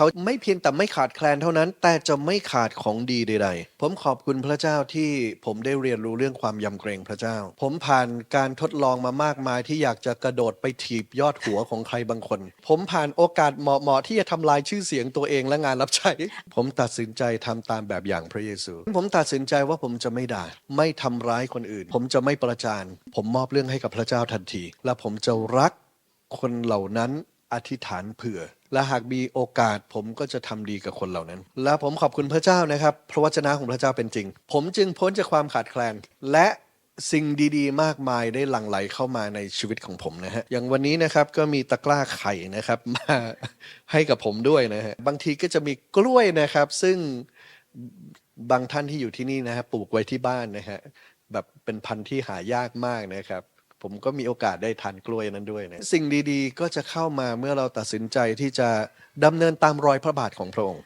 เขาไม่เพียงแต่ไม่ขาดแคลนเท่านั้น แต่จะไม่ขาดของดีใดๆ ผมขอบคุณพระเจ้าที่ผมได้เรียนรู้เรื่องความยำเกรงพระเจ้า ผมผ่านการทดลองมามากมายที่อยากจะกระโดดไปถีบยอดหัวของใครบางคน ผมผ่านโอกาสเหมาะๆที่จะทำลายชื่อเสียงตัวเองและงานรับใช้ ผมตัดสินใจทำตามแบบอย่างพระเยซู ผมตัดสินใจว่าผมจะไม่ด่า ไม่ทำร้ายคนอื่น ผมจะไม่ประจาน ผมมอบเรื่องให้กับพระเจ้าทันที และผมจะรักคนเหล่านั้น อธิษฐานเผื่อ และหากมีโอกาสผมก็จะทำดีกับคนเหล่านั้น และผมขอบคุณพระเจ้านะครับ พระวจนะของพระเจ้าเป็นจริง ผมจึงพ้นจากความขาดแคลน และสิ่งดีๆ มากมายได้หลั่งไหลเข้ามาในชีวิตของผมนะฮะ อย่างวันนี้นะครับก็มีตะกร้าไข่นะครับมาให้กับผมด้วยนะฮะ บางทีก็จะมีกล้วยนะครับ ซึ่งบางท่านที่อยู่ที่นี่นะฮะปลูกไว้ที่บ้านนะฮะแบบเป็นพันธุ์ที่หายากมากนะครับ ผมก็มีโอกาสได้ทานกล้วยนั้นด้วยนะสิ่งดีๆ ก็จะเข้ามาเมื่อเราตัดสินใจที่จะดำเนินตามรอยพระบาทของพระองค์